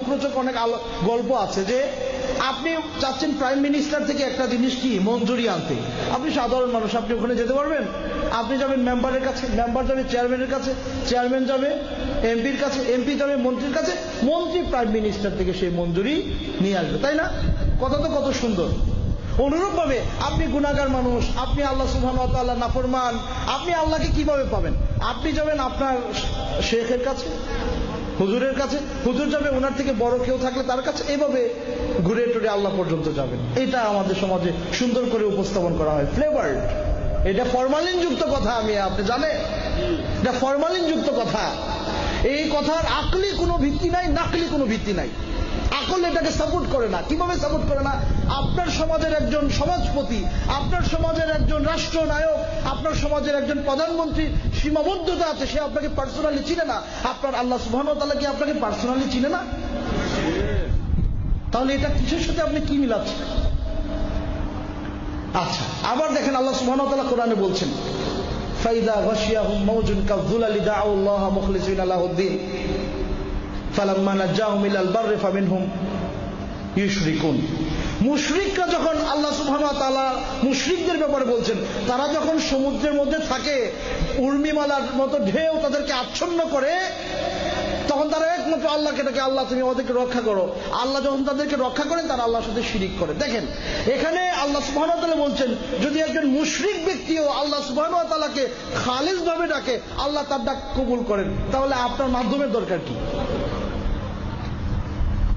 মুখরোচক অনেক গল্প আছে যে আপনি চাচ্ছেন প্রাইম মিনিস্টার থেকে একটা জিনিস কি? মঞ্জুরি আনতে। আপনি সাধারণ মানুষ, আপনি ওখানে যেতে পারবেন? আপনি যাবেন মেম্বারের কাছে, মেম্বার যাবে চেয়ারম্যানের কাছে, চেয়ারম্যান যাবে, এমপির কাছে, এমপি যাবে, মন্ত্রীর কাছে, মন্ত্রী প্রাইম মিনিস্টার থেকে সেই মঞ্জুরি নিয়ে আসবে, তাই না? কথা তো কত সুন্দর। অনুরূপভাবে আপনি গুণাগার মানুষ, আপনি আল্লাহ ওয়া তাআলা নাফরমান, আপনি আল্লাহকে কীভাবে পাবেন? আপনি যাবেন আপনার শেখের কাছে হুজুরের কাছে, হুজুর যাবে ওনার থেকে বড় কেউ থাকলে তার কাছে এভাবে ঘুরে টুরে আল্লাহ পর্যন্ত যাবেন। এটা আমাদের সমাজে সুন্দর করে উপস্থাপন করা হয়। ফ্লেভার্ড। এটা ফরমালিন যুক্ত কথা আমি, আপনি জানেন? এটা ফরমালিন যুক্ত কথা। এই কথার আকলি কোনো ভিত্তি নাই, নাকলি কোনো ভিত্তি নাই। আকল এটাকে সাপোর্ট করে না। কীভাবে সাপোর্ট করে না? আপনার সমাজের একজন সমাজপতি, আপনার সমাজের একজন রাষ্ট্রনায়ক, আপনার সমাজের একজন প্রধানমন্ত্রী সীমাবদ্ধতা আছে, সে আপনাকে পার্সোনালি চিনে না। আপনার আল্লাহ সুবহান কি আপনাকে পার্সোনালি চিনে না? তাহলে এটা কিসের সাথে আপনি কি মিলাচ্ছেন? আচ্ছা আবার দেখেন আল্লাহ সুবহান তাআলা কোরআনে বলছেন, ফাইদা গাশিয়াহুম মাউজুন কাযুলালি দাউ আল্লাহ মুখলিসিনা লাহুদ্দিন ফালাম্মা নাজ্জাহুম ইলাল ইউশরিকুন। মুশরিকরা যখন আল্লাহ তাআলা মুশরিকদের ব্যাপারে বলছেন, তারা যখন সমুদ্রের মধ্যে থাকে, উর্মিমালার মতো ঢেউ তাদেরকে আচ্ছন্ন করে, তখন তারা একমাত্র আল্লাহকে ডাকে, আল্লাহ, তুমি আমাদেরকে রক্ষা করো। আল্লাহ যখন তাদেরকে রক্ষা করেন, তারা আল্লাহর সাথে শিরিক করে। দেখেন, এখানে আল্লাহ তাআলা বলছেন, যদি একজন মুশরিক ব্যক্তিও আল্লাহ সুবহানাহু ওয়া তাআলাকে খালিস ভাবে ডাকে, আল্লাহ তার ডাক কবুল করেন। তাহলে আপনার মাধ্যমের দরকার কি?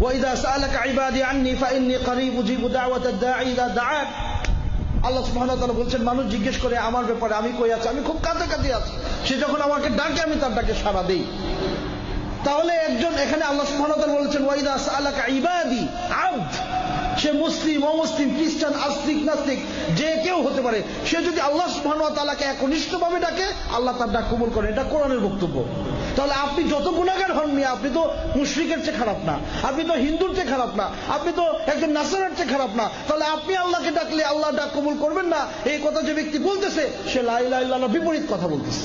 وإذا سألك عبادي عني فإني قريب أجيب دعوة الداعي إذا دعان আল্লাহ সুবহানাহু ওয়া তাআলা বলছেন মানুষ জিজ্ঞেস করে আমার ব্যাপারে আমি কই আছি আমি খুব কাছে কাছে আছি সে যখন আমাকে ডাকে আমি তার ডাকে সাড়া দেই তাহলে একজন এখানে আল্লাহ সুবহানাহু ওয়া তাআলা বলেছেন ওয়াইদা সাআলাকা ইবাদি আবদ সে মুসলিম অমুসলিম খ্রিস্টান আস্তিক নাস্তিক যে কেউ হতে পারে সে যদি আল্লাহ সুবহানাহু ওয়া তাআলাকে একনিষ্ঠভাবে ডাকে আল্লাহ তার ডাক কবুল করে এটা কোরআনের বক্তব্য তাহলে আপনি যত গুণাগার হন মিয়া, আপনি তো মুশ্রিকের চেয়ে খারাপ না, আপনি তো হিন্দুর চেয়ে খারাপ না, আপনি তো একজন নাসারের চেয়ে খারাপ না। তাহলে আপনি আল্লাহকে ডাকলে আল্লাহ ডাক কবুল করবেন না? এই কথা যে ব্যক্তি বলতেছে, সে লাইলা লাই বিপরীত কথা বলতেছে।